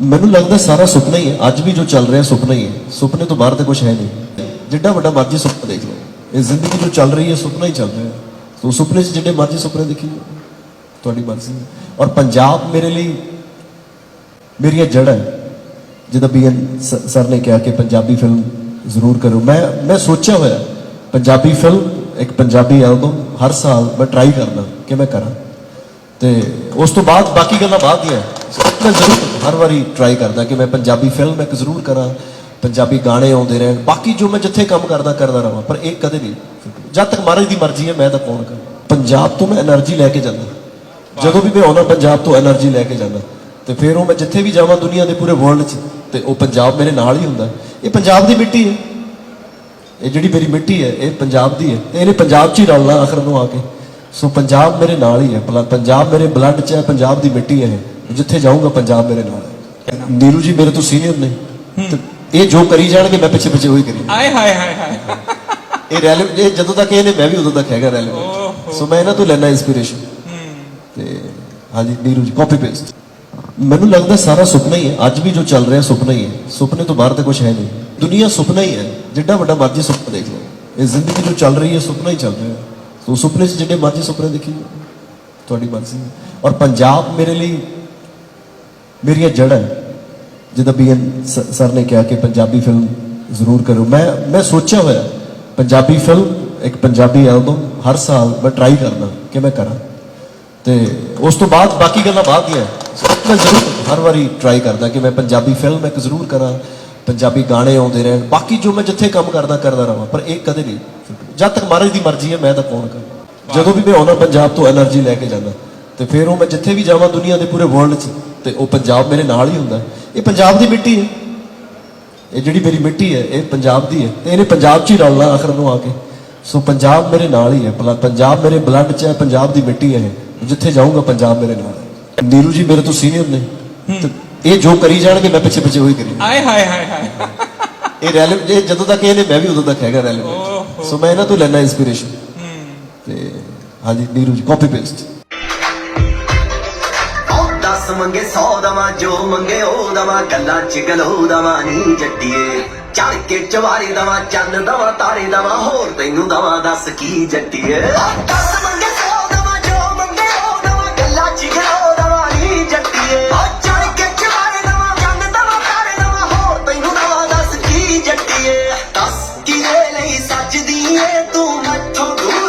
ਮੈਨੂੰ ਲੱਗਦਾ ਸਾਰਾ ਸੁਪਨਾ ਹੀ ਹੈ। ਅੱਜ ਵੀ ਜੋ ਚੱਲ ਰਿਹਾ ਸੁਪਨਾ ਹੀ ਹੈ। ਸੁਪਨੇ ਤੋਂ ਬਾਹਰ ਤਾਂ ਕੁਝ ਹੈ ਨਹੀਂ। ਜਿੱਡਾ ਵੱਡਾ ਮਰਜ਼ੀ ਸੁਪਨਾ ਦੇਖ ਲਓ। ਇਹ ਜ਼ਿੰਦਗੀ ਜੋ ਚੱਲ ਰਹੀ ਹੈ ਸੁਪਨਾ ਹੀ ਚੱਲ ਰਿਹਾ ਸੋ ਸੁਪਨੇ 'ਚ ਜਿਹੜੇ ਮਰਜ਼ੀ ਸੁਪਨੇ ਦੇਖੀ ਜਾਓ, ਤੁਹਾਡੀ ਮਰਜ਼ੀ ਔਰ ਪੰਜਾਬ ਮੇਰੇ ਲਈ ਮੇਰੀਆਂ ਜੜ੍ਹਾਂ ਹੈ। ਜਿੱਦਾਂ ਬੀਐਨ ਸਰ ਨੇ ਕਿਹਾ ਕਿ ਪੰਜਾਬੀ ਫਿਲਮ ਜ਼ਰੂਰ ਕਰੋ ਮੈਂ ਮੈਂ ਸੋਚਿਆ ਹੋਇਆ ਪੰਜਾਬੀ ਫਿਲਮ ਇੱਕ ਪੰਜਾਬੀ ਐਲਬਮ ਹਰ ਸਾਲ ਮੈਂ ਟਰਾਈ ਕਰਦਾ ਕਿ ਮੈਂ ਕਰਾਂ। ਤੇ ਉਸ ਤੋਂ ਬਾਅਦ ਬਾਕੀ ਗੱਲਾਂ ਬਾਅਦ ਦੀਆਂ ਮੈਂ ਜ਼ਰੂਰ ਹਰ ਵਾਰੀ ਟਰਾਈ ਕਰਦਾ ਕਿ ਮੈਂ ਪੰਜਾਬੀ ਫਿਲਮ ਇੱਕ ਜ਼ਰੂਰ ਕਰਾਂ, ਪੰਜਾਬੀ ਗਾਣੇ ਆਉਂਦੇ ਰਹਿਣ, ਬਾਕੀ ਜੋ ਮੈਂ ਜਿੱਥੇ ਕੰਮ ਕਰਦਾ ਕਰਦਾ ਰਹਾਂ, ਪਰ ਇਹ ਕਦੇ ਨਹੀਂ। ਜਦ ਤੱਕ ਮਹਾਰਾਜ ਦੀ ਮਰਜ਼ੀ ਹੈ, ਮੈਂ ਤਾਂ ਕੌਣ ਕਰ ਪੰਜਾਬ ਤੋਂ ਮੈਂ એનર્ਜੀ ਲੈ ਕੇ ਜਾਂਦਾ। ਜਦੋਂ ਵੀ ਮੈਂ ਆਉਣਾ ਪੰਜਾਬ ਤੋਂ એનર્ਜੀ ਲੈ ਕੇ ਜਾਂਦਾ। ਤੇ ਫਿਰ ਉਹ ਮੈਂ ਜਿੱਥੇ ਵੀ ਜਾਵਾਂ, ਦੁਨੀਆ ਦੇ ਪੂਰੇ ਵਰਲਡ 'ਚ, ਤੇ ਉਹ ਪੰਜਾਬ ਮੇਰੇ ਨਾਲ ਹੀ ਹੁੰਦਾ। ਇਹ ਪੰਜਾਬ ਦੀ ਮਿੱਟੀ ਹੈ। ਇਹ ਜਿਹੜੀ ਮੇਰੀ ਮਿੱਟੀ ਹੈ, ਇਹ ਪੰਜਾਬ ਦੀ ਹੈ। ਤੇ ਇਹਨੇ ਪੰਜਾਬ 'ਚ ਹੀ ਰਲਣਾ ਆਖਰ ਨੂੰ ਆ ਕੇ। ਸੋ ਪੰਜਾਬ ਮੇਰੇ ਨਾਲ ਹੀ ਹੈ। ਪੰਜਾਬ ਮੇਰੇ ਬਲੱਡ 'ਚ ਹੈ, ਪੰਜਾਬ ਦੀ ਮਿੱਟੀ ਹੈ ਜਿੱਥੇ ਜਾਊਂਗਾ ਪੰਜਾਬ ਮੇਰੇ ਨਾਲ। ਨੀਰੂ ਜੀ ਮੇਰੇ ਤੋਂ ਸੀਨੀਅਰ ਨੇ। ਤੇ ਇਹ ਜੋ ਕਰੀ ਜਾਣਗੇ ਮੈਂ ਪਿੱਛੇ ਪਿੱਛੇ ਉਹੀ ਕਰੀ ਆਏ ਹਾਏ ਹਾਏ ਹਾਏ। ਇਹ ਰੈਲੇਵੈਂਟ ਇਹ ਜਦੋਂ ਤੱਕ ਇਹਨੇ ਮੈਂ ਵੀ ਉਦੋਂ ਤੱਕ ਹੈਗਾ ਰੈਲੇਵੈਂਟ ਸੋ ਮੈਂ ਇਹਨਾਂ ਤੋਂ ਲੈਣਾ ਇਨਸਪੀਰੇਸ਼ਨ ਤੇ ਹਾਂਜੀ ਨੀਰੂ ਜੀ ਕਾਪੀ ਪੇਸਟ ਮੈਨੂੰ ਲੱਗਦਾ ਸਾਰਾ ਸੁਪਨਾ ਹੀ ਹੈ। ਅੱਜ ਵੀ ਜੋ ਚੱਲ ਰਿਹਾ ਸੁਪਨਾ ਹੀ ਹੈ। ਸੁਪਨੇ ਤੋਂ ਬਾਹਰ ਤਾਂ ਕੁਝ ਹੈ ਨਹੀਂ। ਦੁਨੀਆ ਸੁਪਨਾ ਹੀ ਹੈ। ਜਿੱਡਾ ਵੱਡਾ ਮਰਜ਼ੀ ਸੁਪਨਾ ਦੇਖ ਲਓ। ਇਹ ਜ਼ਿੰਦਗੀ ਜੋ ਚੱਲ ਰਹੀ ਹੈ ਸੁਪਨਾ ਹੀ ਚੱਲ ਰਿਹਾ ਹੈ। ਸੋ ਸੁਪਨੇ 'ਚ ਜਿੱਡੇ ਮਰਜ਼ੀ ਸੁਪਨੇ ਦੇਖੀ ਤੁਹਾਡੀ ਮਰਜ਼ੀ ਔਰ ਪੰਜਾਬ ਮੇਰੇ ਲਈ ਮੇਰੀਆਂ ਜੜਾਂ ਜਦੋਂ ਬੀਐਨ ਸਰ ਨੇ ਕਿਹਾ ਕਿ ਪੰਜਾਬੀ ਫਿਲਮ ਜ਼ਰੂਰ ਕਰੋ ਮੈਂ ਮੈਂ ਸੋਚਿਆ ਹੋਇਆ, ਪੰਜਾਬੀ ਫਿਲਮ ਇੱਕ ਪੰਜਾਬੀ ਐਲਬਮ ਹਰ ਸਾਲ ਮੈਂ ਟਰਾਈ ਕਰਦਾ ਕਿ ਮੈਂ ਕਰਾਂ। ਤੇ ਉਸ ਤੋਂ ਬਾਅਦ ਬਾਕੀ ਗੱਲਾਂ ਬਾਅਦ ਦੀਆਂ ਮੈਂ ਜ਼ਰੂਰ ਹਰ ਵਾਰੀ ਟਰਾਈ ਕਰਦਾ ਕਿ ਮੈਂ ਪੰਜਾਬੀ ਫਿਲਮ ਇੱਕ ਜ਼ਰੂਰ ਕਰਾਂ, ਪੰਜਾਬੀ ਗਾਣੇ ਆਉਂਦੇ ਰਹਿਣ। ਬਾਕੀ ਜੋ ਮੈਂ ਜਿੱਥੇ ਕੰਮ ਕਰਦਾ ਕਰਦਾ ਰਹਾਂ, ਪਰ ਇਹ ਕਦੇ ਨਹੀਂ। ਜਦ ਤੱਕ ਮਹਾਰਾਜ ਦੀ ਮਰਜ਼ੀ ਹੈ, ਮੈਂ ਤਾਂ ਕੌਣ ਕਰਾਂ। ਜਦੋਂ ਵੀ ਮੈਂ ਆਉਣਾ ਪੰਜਾਬ ਤੋਂ એનર્ਜੀ ਲੈ ਕੇ ਜਾਂਦਾ। ਤੇ ਫਿਰ ਉਹ ਮੈਂ ਜਿੱਥੇ ਵੀ ਜਾਵਾਂ, ਦੁਨੀਆ ਦੇ ਪੂਰੇ ਵਰਲਡ 'ਚ ਤੇ ਉਹ ਪੰਜਾਬ ਮੇਰੇ ਨਾਲ ਹੀ ਹੁੰਦਾ। ਇਹ ਪੰਜਾਬ ਦੀ ਮਿੱਟੀ ਹੈ। ਇਹ ਜਿਹੜੀ ਮੇਰੀ ਮਿੱਟੀ ਹੈ ਇਹ ਪੰਜਾਬ ਦੀ ਹੈ। ਤੇ ਇਹਨੇ ਪੰਜਾਬ 'ਚ ਹੀ ਰਲਣਾ ਆਖਰ ਨੂੰ ਆ ਕੇ। ਸੋ ਪੰਜਾਬ ਮੇਰੇ ਨਾਲ ਹੀ ਹੈ। ਭਲਾ ਪੰਜਾਬ ਮੇਰੇ ਬਲੱਡ 'ਚ ਹੈ ਪੰਜਾਬ ਦੀ ਮਿੱਟੀ ਹੈ ਇਹ। ਜਿੱਥੇ ਜਾਊਂਗਾ ਪੰਜਾਬ ਮੇਰੇ ਨਾਲ ਹੈ। ਨੀਰੂ ਜੀ ਮੇਰੇ ਤੋਂ ਸੀਨੀਅਰ ਨੇ। ਤੇ ਇਹ ਜੋ ਕਰੀ ਜਾਣਗੇ ਮੈਂ ਪਿੱਛੇ ਪਿੱਛੇ ਉਹੀ ਕਰੀ ਆਏ ਹਾਏ ਹਾਏ ਹਾਏ। ਇਹ ਰੈਲੇਵੈਂਟ ਇਹ ਜਦੋਂ ਤੱਕ ਇਹਨੇ ਮੈਂ ਵੀ ਉਦੋਂ ਤੱਕ ਹੈਗਾ ਰੈਲੇਵੈਂਟ ਸੋ ਮੈਂ ਇਹਨਾਂ ਤੋਂ ਲੈਣਾ ਇਨਸਪੀਰੇਸ਼ਨ ਤੇ ਹਾਂਜੀ ਨੀਰੂ ਜੀ ਕਾਪੀ ਪੇਸਟ ਮੰਗੇ ਸੌ ਦਵਾ ਜੋ ਮੰਗੇ ਉਹ ਦਵਾ ਗੱਲਾਂ ਚ ਗਲੋ ਦਵਾ ਨੀ ਜੱਟੀਏ। ਚੜ ਕੇ ਚਵਾਰੇ ਦਵਾ ਚੰਨ ਦਵਾ ਤਾਰੇ ਦਵਾ ਹੋਰ ਤੈਨੂੰ ਦਵਾ ਦੱਸ ਕੀ ਜੱਟੀਏ। ਉਹ ਮੰਗੇ ਸੌ ਦਵਾ ਜੋ ਮੰਗੇ ਉਹ ਦਵਾ ਗੱਲਾਂ ਚ ਗਲੋ ਦਵਾ ਨੀ ਜੱਟੀਏ। ਉਹ ਚੜ ਕੇ ਚਵਾਰੇ ਦਵਾ ਚੰਨ ਦਵਾ ਤਾਰੇ ਦਵਾ ਹੋਰ ਤੈਨੂੰ ਦਵਾ ਦੱਸ ਕੀ ਜੱਟੀਏ। ਦੱਸ ਕਿਹਦੇ ਲਈ ਸੱਜਦੀ ਏ ਤੂੰ, ਮੈਥੋਂ ਦੂਰ